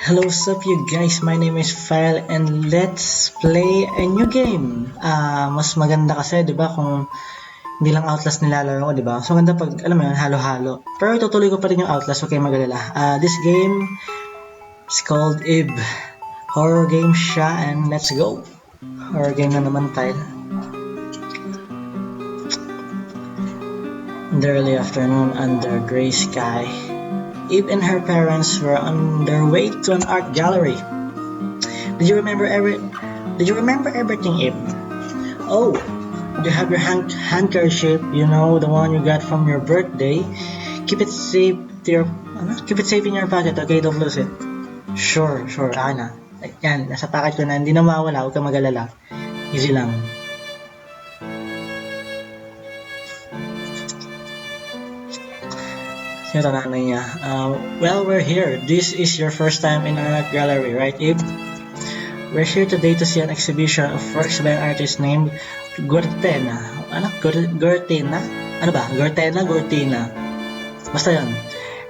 Hello, what's up you guys? My name is File and let's play a new game. Ah, mas maganda kasi, 'di ba, kung hindi lang Outlast nilalaro ko, 'di ba? So maganda pag alam mo 'yun, halo-halo. Pero tutuloy ko pa rin yung Outlast, okay magalala. Ah, this game is called Ib. Horror game siya and let's go. Horror game na naman tayo. In the early afternoon under gray sky, Eve and her parents were on their way to an art gallery. Did you remember every? Did you remember everything, Eve? Oh, you have your hand handkerchief? You know the one you got from your birthday. Keep it safe to your. Ano? Keep it safe in your pocket, okay? Don't lose it. Sure, sure. Akin na. Yan, nasa pocket ko na. Hindi na mawala. Huwag ka magalala. Easy lang. Sino nanay niya? Uh, well, we're here. This is your first time in our art gallery, right, Ib? We're here today to see an exhibition of works by an artist named Gortena. Ano? Gor- Gortena? Ano ba? Gortena? Gortina? Basta yun.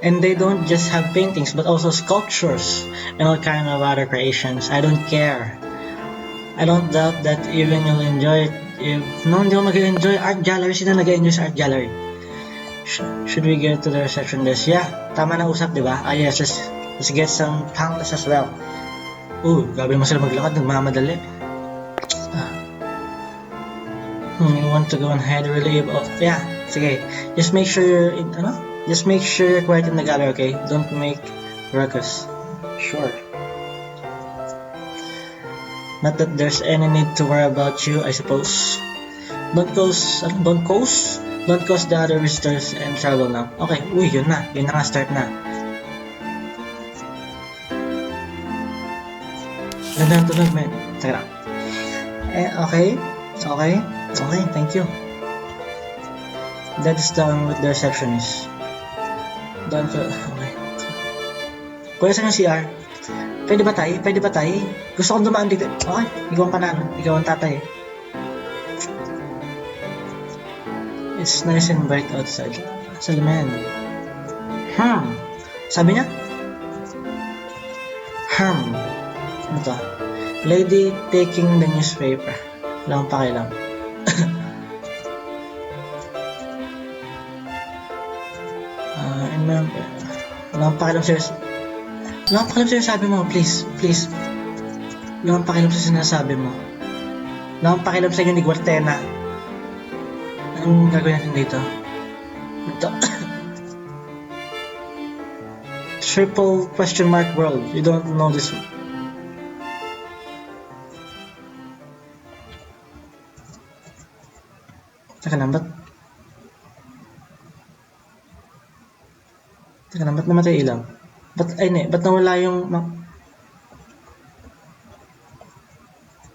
And they don't just have paintings, but also sculptures and all kind of other creations. I don't care. I don't doubt that even you'll enjoy it. If, no, hindi ko mag-enjoy art gallery. Sino nag-enjoy sa art gallery? Sh- should we get to the reception desk? Yeah, tama na usap, di ba? Ah, yes, let's, let's get some countless as well. Ooh, gabi mo sila maglakad, nagmamadali. Ah. Hmm, you want to go ahead really? Oh, yeah, sige. Just make sure you're, in, ano? Just make sure you're quiet in the gallery, okay? Don't make ruckus. Sure. Not that there's any need to worry about you, I suppose. Don't cause, ano, don't cause Don't cause the other visitors and trouble now. Okay, uy, yun na. Yun na nga, start na. Ganda ang tunog. Teka lang. Eh, okay. Okay. Okay, thank you. That is done with the receptionist. Done for... Okay. Kuya, saan yung CR? Pwede ba tayo? Pwede ba tayo? Gusto kong dumaan dito. Okay, ikaw ang panalo. Ikaw ang tatay. It's nice and bright outside. Sa liman. Hmm. Sabi niya? Hmm. Ano? Lady taking the newspaper. Wala akong pakialam. uh, and ma'am, wala akong pakialam. Wala akong pakialam sir sabi mo. Please, please. Akong pakialam sa sinasabi mo. Akong pakialam sa inyo ni Guartena. Anong gagawin natin dito? Ito. Triple question mark world. You don't know this one. Teka lang, ba't? Teka lang, ba't namatay ilaw? Ba't, ay ne, ba't nawala yung... ma-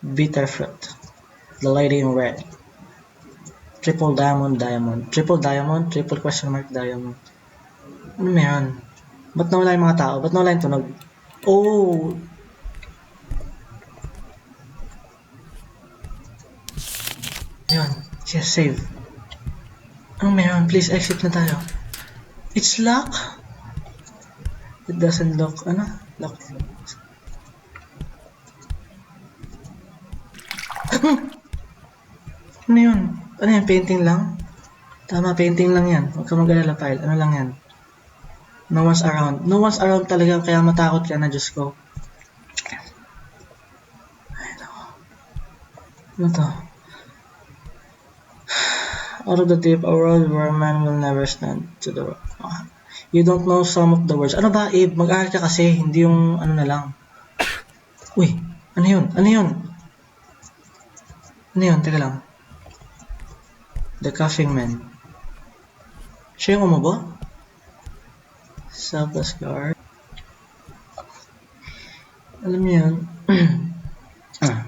Bitter fruit. The lady in red. Triple diamond, diamond. Triple diamond, triple question mark, diamond. Ano meron? Ba't nawala yung mga tao? Ba't nawala yung tunog? Oh! Yun. Yes, save. Ano meron? Please exit na tayo. It's lock? It doesn't lock. Ano? Lock. ano yun? Ano yan? Painting lang? Tama, painting lang yan. Huwag ka mag-alala, file. Ano lang yan? No one's around. No one's around talaga, kaya matakot ka na, Diyos ko. Ano to? Out of the deep, a world where man will never stand to the rock. You don't know some of the words. Ano ba, Abe? Mag-aaral ka kasi, hindi yung ano na lang. Uy, ano yun? Ano yun? Ano yun? Teka lang. The Coughing Man. Siya yung umubo? Selfless guard. Alam niyo yun. ah.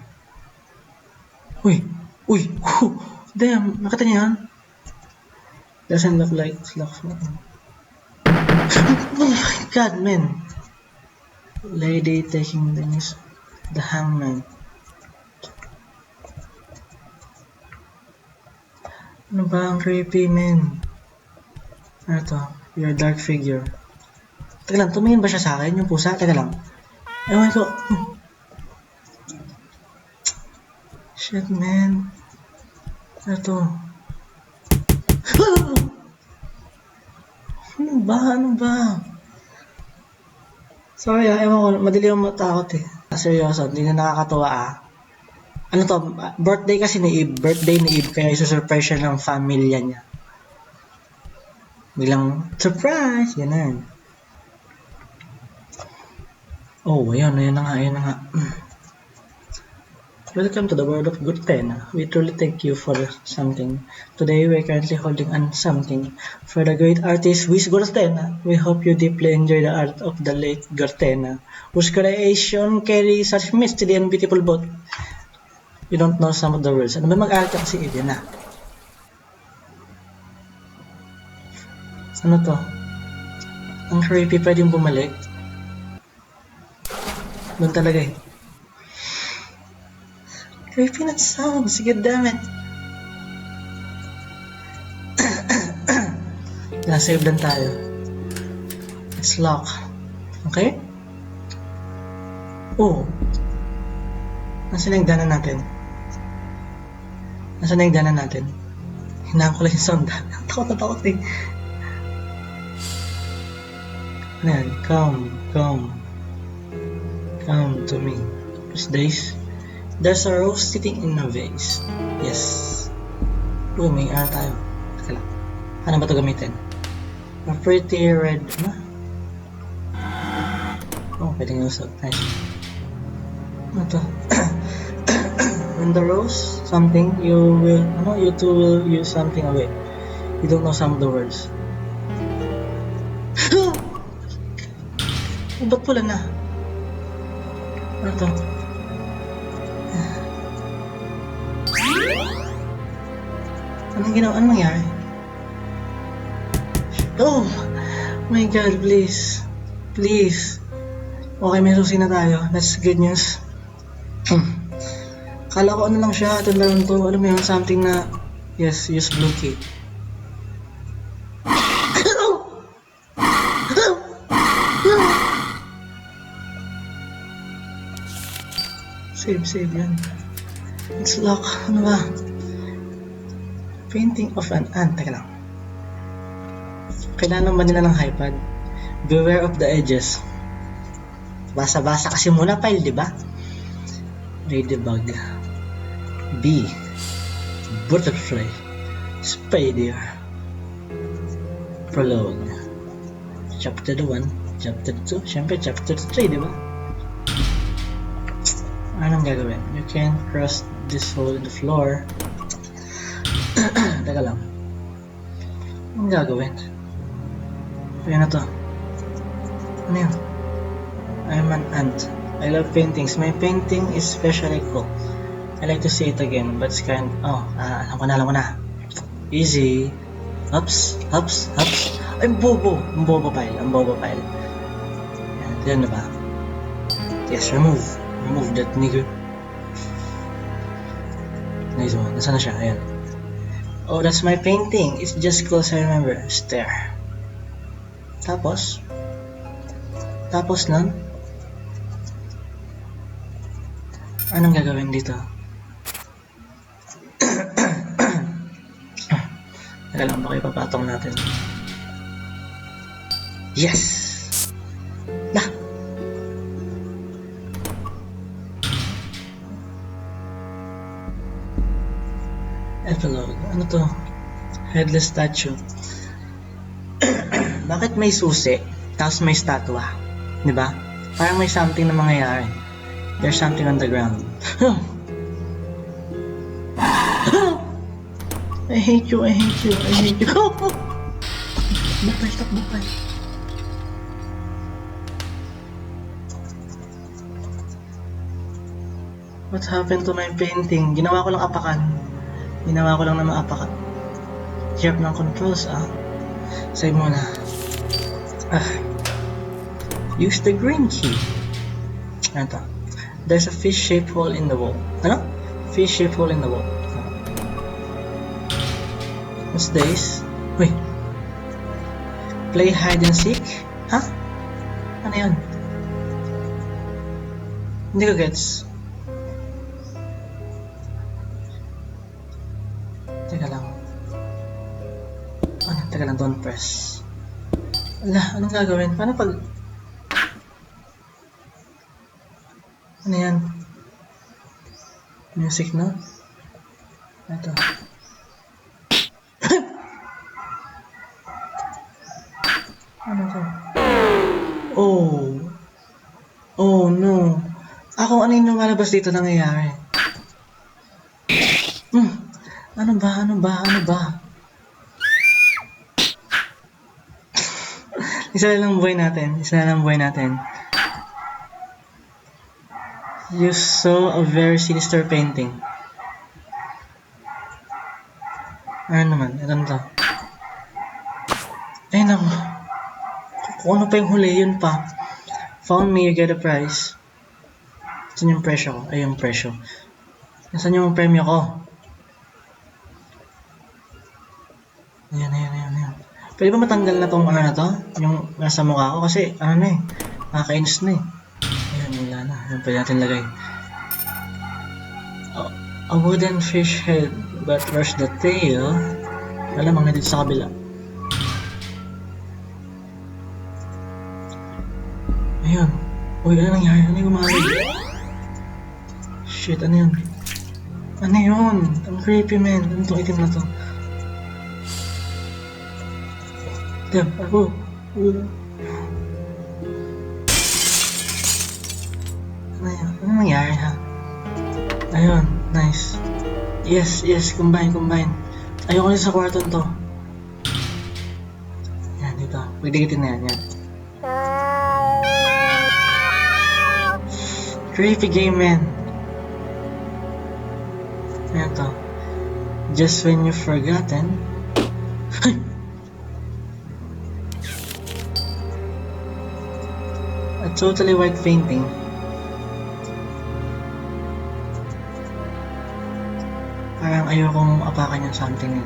Uy! Uy! Whew. Damn! Nakita niyo yan? Doesn't look like looks Oh my god, man! Lady taking the news. The hangman. Ano ba ang creepy, man? Ano to? You're dark figure. Teka lang, tumingin ba siya sa akin? Yung pusa? Teka lang. Ewan ko. Shit, man. Ano to? Ano ba? Ano ba? Sorry ah, ewan ko. Madali akong matakot eh. Seryoso, hindi na nakakatawa ah. Ano to? Birthday kasi ni Eve. Birthday ni Eve. Kaya isusurprise siya ng familya niya. Bilang surprise! Ganun. Oh, ayun, ayun na nga, ayun na nga. Welcome to the world of good pen. We truly thank you for something. Today, we're currently holding on something. For the great artist Luis Gortena, we hope you deeply enjoy the art of the late Gortena, whose creation carry such mystery and beautiful both. You don't know some of the words. Ano ba mag-art ka kasi Eve na? Ano to? Ang creepy pwedeng bumalik. Doon talaga eh. Creepy na sound. Sige, dammit. Nasave lang tayo. It's lock. Okay? Oh. Yung dana natin? Nasaan na yung dana natin? Hinaan ko lang yung sound. takot na takot eh. Ano yan? Come, come. Come to me. What's this? There's a rose sitting in a vase. Yes. Oh, may ara tayo. Teka lang. Ano ba ito gamitin? A pretty red... Ano? Oh, pwedeng usap. Nice. Ano to? When the rose something, you will... Ano? You two will use something away. You don't know some of the words. ba't pula na? Ano to? Anong ginawa? Anong nangyari? Oh! My God, please. Please. Okay, may susi na tayo. That's good news. Hmm. Kala ko ano lang siya, ito lang to. Alam mo yun, something na... Yes, use blue key. Save, save yan. It's lock. Ano ba? Painting of an ant. Teka lang. Kailangan ba nila ng iPad? Beware of the edges. Basa-basa kasi muna file, di ba? Ladybug. B. Butterfly. Spider. Prologue. Chapter 1. Chapter 2. Siyempre, chapter 3, di ba? Anong gagawin? You can cross this hole in the floor. Teka lang. Anong gagawin? Ayan na to. Ano yun? I'm an ant. I love paintings. My painting is especially cool. I like to see it again, but it's kind Oh, ah, alam ko na, alam ko na. Easy. Ups, ups, ups. Ay, bobo. Ang bobo file. Ang bobo file. Yan, yan na ba? Yes, remove. Remove that nigger. Nice one. Nasaan na siya? Ayan. Oh, that's my painting. It's just close I remember. Stare. Tapos? Tapos nun? Anong gagawin dito? Teka lang, baka ipapatong natin. Yes! Lah! Epilogue. Ano to? Headless statue. Bakit may susi, tapos may statua? Di ba? Parang may something na mangyayari. There's something on the ground. I hate you, I hate you, I hate you. Bukay, tak bukay. What happened to my painting? Ginawa ko lang apakan. Ginawa ko lang na maapakan. Hirap ng controls ah. Save muna. Ah. Use the green key. Ano to? There's a fish-shaped hole in the wall. Ano? Fish-shaped hole in the wall. What's this? Wait. Play hide and seek? Ha? Ano yun? Hindi ko gets. Teka lang. Ano, teka lang, don't press. Ala, anong gagawin? Paano pag... Ano yan? Music na? Ito. Ano to? Oh. Oh no. Ako ano yung lumalabas dito nangyayari? Hmm. Ano ba? Ano ba? Ano ba? Isa lang buhay natin. Isa lang buhay natin. You saw a very sinister painting. Ano naman? Na to. Ay, naku. Kung ano pa yung huli, yun pa. Found me, you get a prize. Saan yung presyo ko? Ay, yung presyo. Nasaan yung premyo ko? Ayan, ayan, ayan, ayan. Pwede ba matanggal na tong ano na to? Yung nasa mukha ko? Kasi, ano na eh. Nakakainis na eh. Ayan, wala na. Ayan, pwede natin lagay. A, a wooden fish head. But where's the tail? Malamang na dito sa kabila. Uy, ano nangyari? Ano yung umalig? Shit, ano yun? Ano yun? Ang creepy, man. Ano itong itim na to? Damn, ako. Ano yun? Ano nangyari, ha? Ayun, nice. Yes, yes, combine, combine. Ayoko na sa kwarto to. Yan, dito. Pagdikitin na yan, yan. Creepy game, man. Ayan to. Just when you've forgotten. A totally white painting. Parang ayokong apakan yung something yun.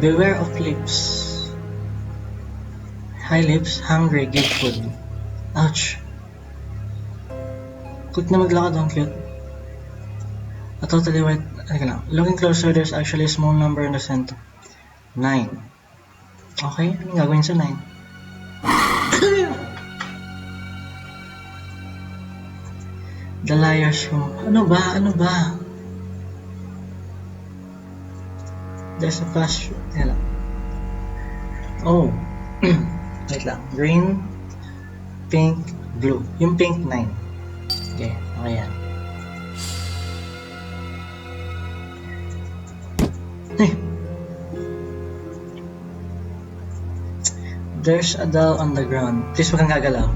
Beware of lips. High lips, hungry, give food. Ouch. Cute na maglakad ang cute. A totally white, ano lang, looking closer, there's actually a small number in the center. 9. Okay, anong gagawin sa 9? The liar's room. Ano ba? Ano ba? There's a flash. Lang. Oh. Wait lang. Green, pink, blue. Yung pink 9. Okay, okay yan. Hey. There's a doll on the ground. Please wag kang gagalaw.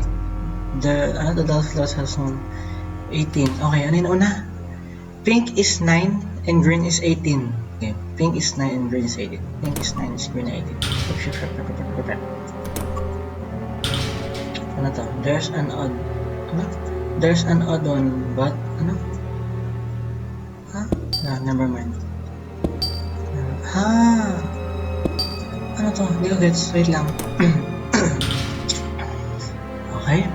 The, ano, the doll clothes has some 18. Okay, ano yung una? Pink is 9 and green is 18. Okay, pink is 9 and green is 18. Pink is 9 is green is 18. Ano to? There's an odd... Ano? There's an odd one, but... Ano? Ha? Ah, never mind. Ha? Ano to? Hindi ko gets. Wait lang. okay.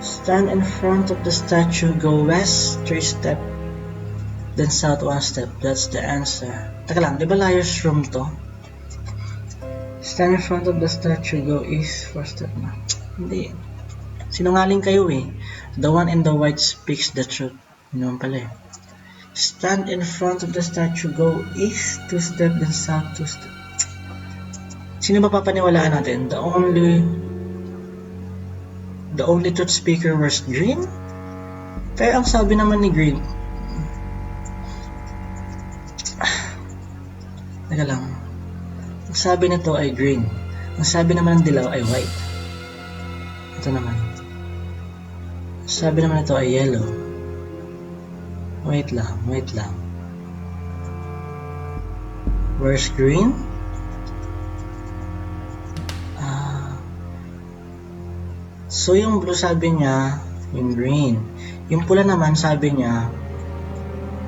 Stand in front of the statue, go west, three step, then south one step. That's the answer. Taka lang, di ba liar's room to? Stand in front of the statue, go east, four step na. Hindi. Sinungaling kayo eh. The one in the white speaks the truth. Yun pala eh. Stand in front of the statue, go east, two step, then south, two step. Sino ba papaniwalaan natin? The only the only truth speaker was Green? Pero ang sabi naman ni Green, Teka lang. Ang sabi nito ay green. Ang sabi naman ng dilaw ay white. Ito naman. Sabi naman nito ay yellow. Wait lang, wait lang. Where's green? Ah. so yung blue sabi niya, yung green. Yung pula naman sabi niya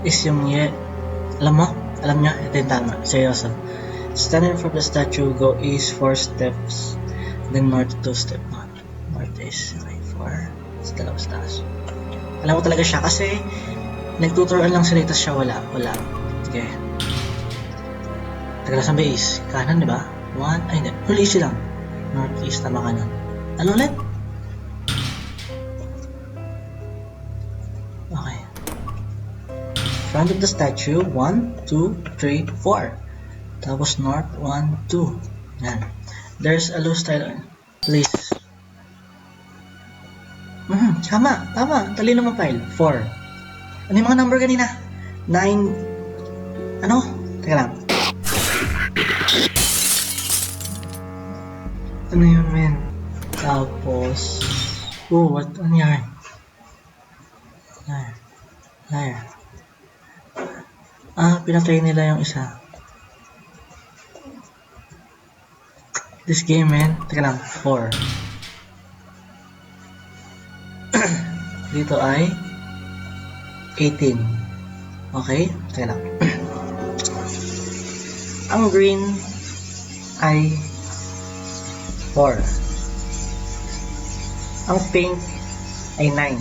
is yung ye. Alam mo? Alam niya? Ito yung tama. Seryoso. Standing from the statue, go east 4 steps, then north 2 steps. North, north is okay, 4. Sa dalawa sa taas. Alam mo talaga siya kasi nagtuturoan lang sila tapos siya wala. Wala. Okay. Taga sa base. Kanan, di ba? One, ay hindi. Easy lang. Northeast, tama ka nun. Ano ulit? Okay. Front of the statue, 1, 2, 3, 4. Tapos north, 1, 2. Yan. There's a loose tile. Please. Tama, tama. Talino mo file. 4. Ano yung mga number kanina? 9. Ano? Teka lang. Ano yun, men? Tapos... Oh, what? Ano yan? Liar. Liar. Ah, pinatay nila yung isa. This game, man. Teka lang. 4. Dito ay 18. Okay? Teka lang. Ang green ay 4. Ang pink ay 9.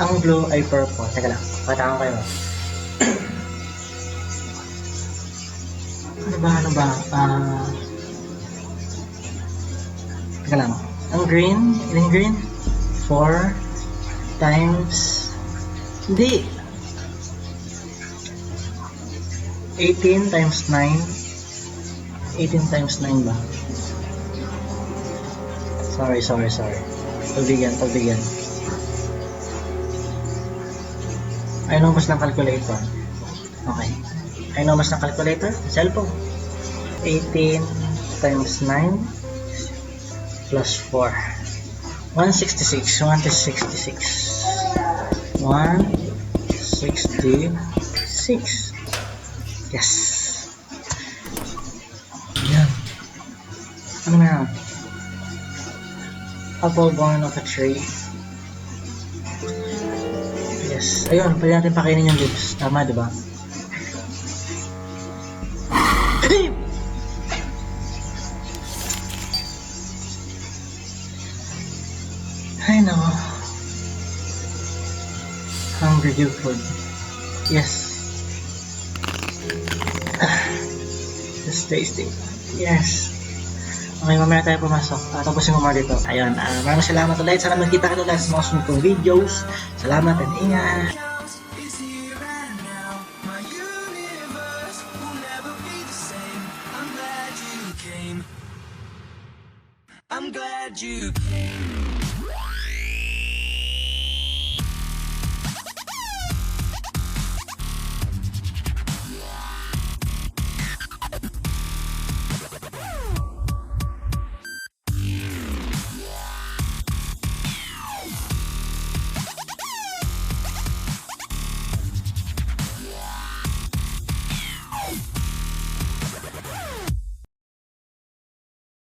Ang blue ay purple. Teka lang. Patangan kayo. ano ba? Ano ba? Ah... teka lang. Ang green, ilang green? 4 times... Hindi. 18 times 9. 18 times 9 ba? Sorry, sorry, sorry. Pagbigyan, pagbigyan. I know mas ng calculator. Okay. I know mas ng calculator. Cellphone. 18 times 9 plus 4. 166. 166. 166. Yes. Yan. Ano na yan? Apple born of a tree. Yes. Ayun, pwede natin pakainin yung lips. Tama, di ba? Hungry good food. Yes. Ah, It's tasty. Yes. Okay, mamaya tayo pumasok. Uh, tapusin ko muna dito. Ayun, ah, maraming salamat ulit. Sana magkita ka ulit sa mga sunod kong videos. Salamat and ingat. I'm glad you came.